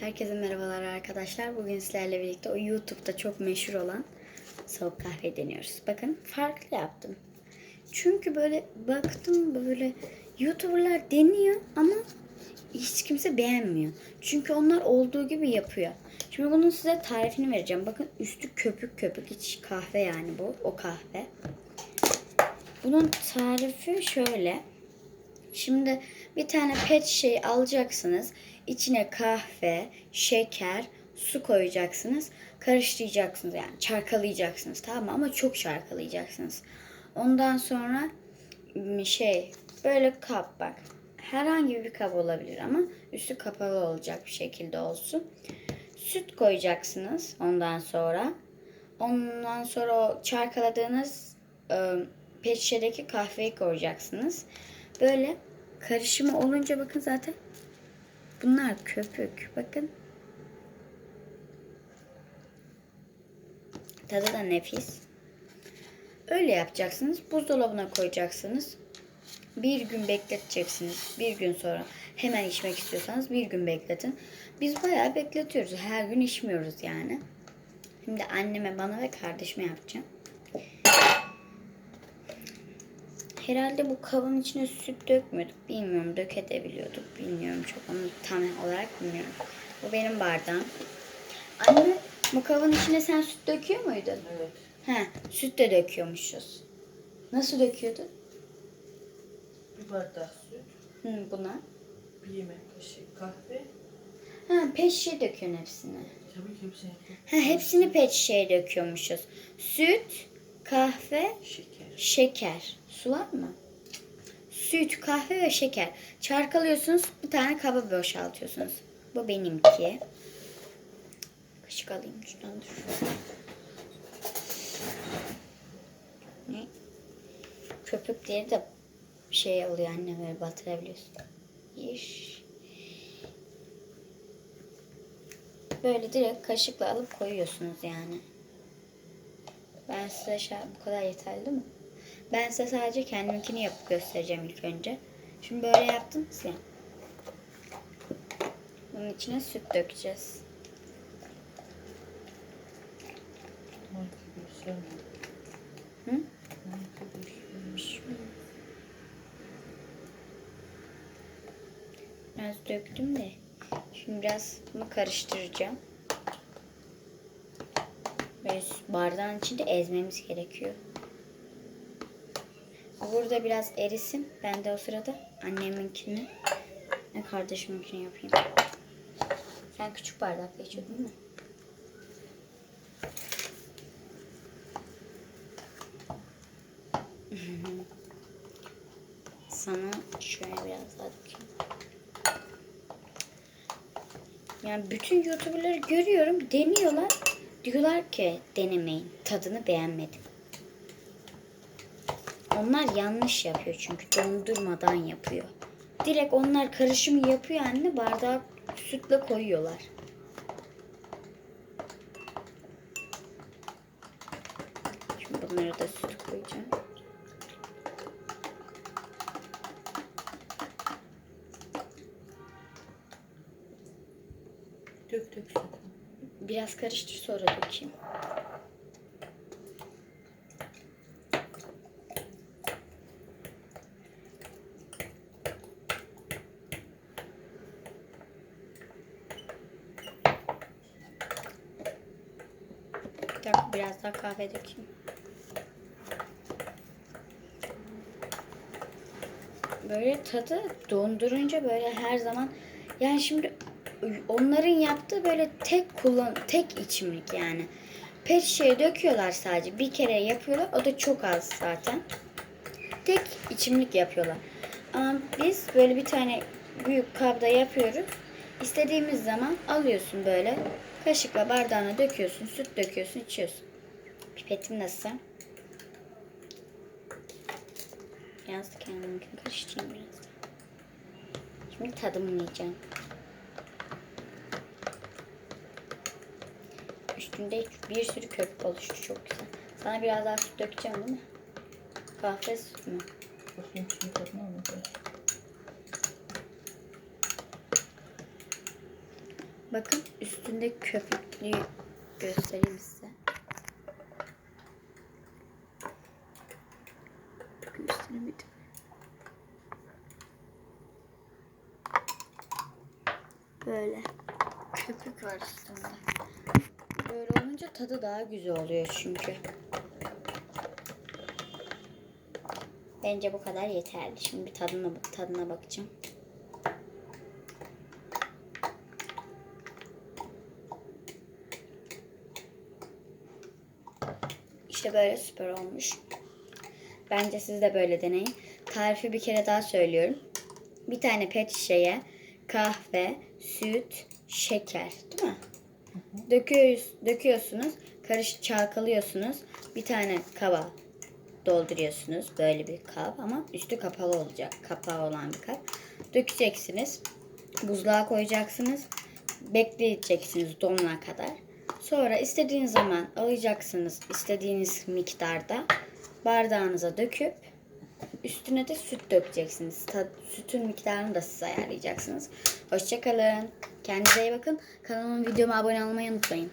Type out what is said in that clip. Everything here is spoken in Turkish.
Herkese merhabalar arkadaşlar. Bugün sizlerle birlikte o YouTube'da çok meşhur olan soğuk kahve deniyoruz. Bakın farklı yaptım. Çünkü böyle baktım böyle YouTuber'lar deniyor ama hiç kimse beğenmiyor. Çünkü onlar olduğu gibi yapıyor. Şimdi bunun size tarifini vereceğim. Bakın üstü köpük köpük hiç kahve yani bu. O kahve. Bunun tarifi şöyle. Şimdi bir tane pet şey alacaksınız. İçine kahve, şeker, su koyacaksınız. Karıştıracaksınız yani çarkalayacaksınız tamam mı? Ama çok çarkalayacaksınız. Ondan sonra şey böyle kap bak. Herhangi bir kap olabilir ama üstü kapalı olacak bir şekilde olsun. Süt koyacaksınız ondan sonra. Ondan sonra o çarkaladığınız e, pet şişedeki kahveyi koyacaksınız. Böyle karışımı olunca bakın zaten bunlar köpük. Bakın. Tadı da nefis. Öyle yapacaksınız. Buzdolabına koyacaksınız. Bir gün bekleteceksiniz. Bir gün sonra hemen içmek istiyorsanız bir gün bekletin. Biz bayağı bekletiyoruz. Her gün içmiyoruz yani. Şimdi anneme, bana ve kardeşime yapacağım. Herhalde bu kabın içine süt dökmüyorduk. Bilmiyorum dökebiliyorduk. Bilmiyorum çok onu tam olarak bilmiyorum. Bu benim bardağım. Anne bu kabın içine sen süt döküyor muydun? Evet. He, süt de döküyormuşuz. Nasıl döküyordun? Bir bardak süt, Hı, buna. bir yemek kaşığı kahve. Ha, pet şişe döküyorsun hepsini. Tabii ki hepsini. Ha, hepsini pet şişeye döküyormuşuz. Süt, kahve, Şeker. şeker. Su var mı? Süt, kahve ve şeker. Çarkalıyorsunuz. Bir tane kaba boşaltıyorsunuz. Bu benimki. Kaşık alayım şuradan dur. Ne? Köpükleri de şey oluyor anne böyle batırabiliyorsun. İş. Böyle direkt kaşıkla alıp koyuyorsunuz yani. Ben size şa- bu kadar yeterli mi? Ben size sadece kendimkini yapıp göstereceğim ilk önce. Şimdi böyle yaptınız ya. Bunun içine süt dökeceğiz. Hı? Biraz döktüm de. Şimdi biraz bunu karıştıracağım. Böyle bardağın içinde ezmemiz gerekiyor. Burada biraz erisin. Ben de o sırada anneminkini ve kardeşiminkini yapayım. Sen küçük bardakla içiyordun değil mi? Sana şöyle biraz daha dökeyim. Yani bütün YouTuber'ları görüyorum, deniyorlar. Diyorlar ki denemeyin, tadını beğenmedim. Onlar yanlış yapıyor çünkü dondurmadan yapıyor. Direkt onlar karışımı yapıyor anne bardağa sütle koyuyorlar. Şimdi bunları da süt koyacağım. Dök dök sütü. Biraz karıştır sonra dökeyim. Biraz daha kahve dökeyim. Böyle tadı dondurunca böyle her zaman yani şimdi onların yaptığı böyle tek kullan tek içimlik yani. Pet şişeye döküyorlar sadece. Bir kere yapıyorlar. O da çok az zaten. Tek içimlik yapıyorlar. Ama biz böyle bir tane büyük kabda yapıyoruz. İstediğimiz zaman alıyorsun böyle. Kaşıkla bardağına döküyorsun. Süt döküyorsun. içiyorsun. Pipetim nasıl? Biraz da kendiminkini karıştırayım biraz. Şimdi tadımlayacağım. Üstünde bir sürü köpük oluştu çok güzel. Sana biraz daha süt dökeceğim değil mi? Kahve süt mü? Bakayım şimdi tadına mı? Bakın üstünde köpüklü göstereyim size. Gösteremedim. Böyle köpük var üstünde. Böyle olunca tadı daha güzel oluyor çünkü. Bence bu kadar yeterli. Şimdi bir tadına tadına bakacağım. İşte böyle süper olmuş. Bence siz de böyle deneyin. Tarifi bir kere daha söylüyorum. Bir tane pet şişeye kahve, süt, şeker değil mi? Döküyoruz, döküyorsunuz. Karış çalkalıyorsunuz. Bir tane kaba dolduruyorsunuz. Böyle bir kap ama üstü kapalı olacak. Kapağı olan bir kap. Dökeceksiniz. Buzluğa koyacaksınız. Bekleyeceksiniz donana kadar. Sonra istediğiniz zaman alacaksınız istediğiniz miktarda bardağınıza döküp üstüne de süt dökeceksiniz. Sütün miktarını da siz ayarlayacaksınız. Hoşçakalın. Kendinize iyi bakın. Kanalıma videoma abone olmayı unutmayın.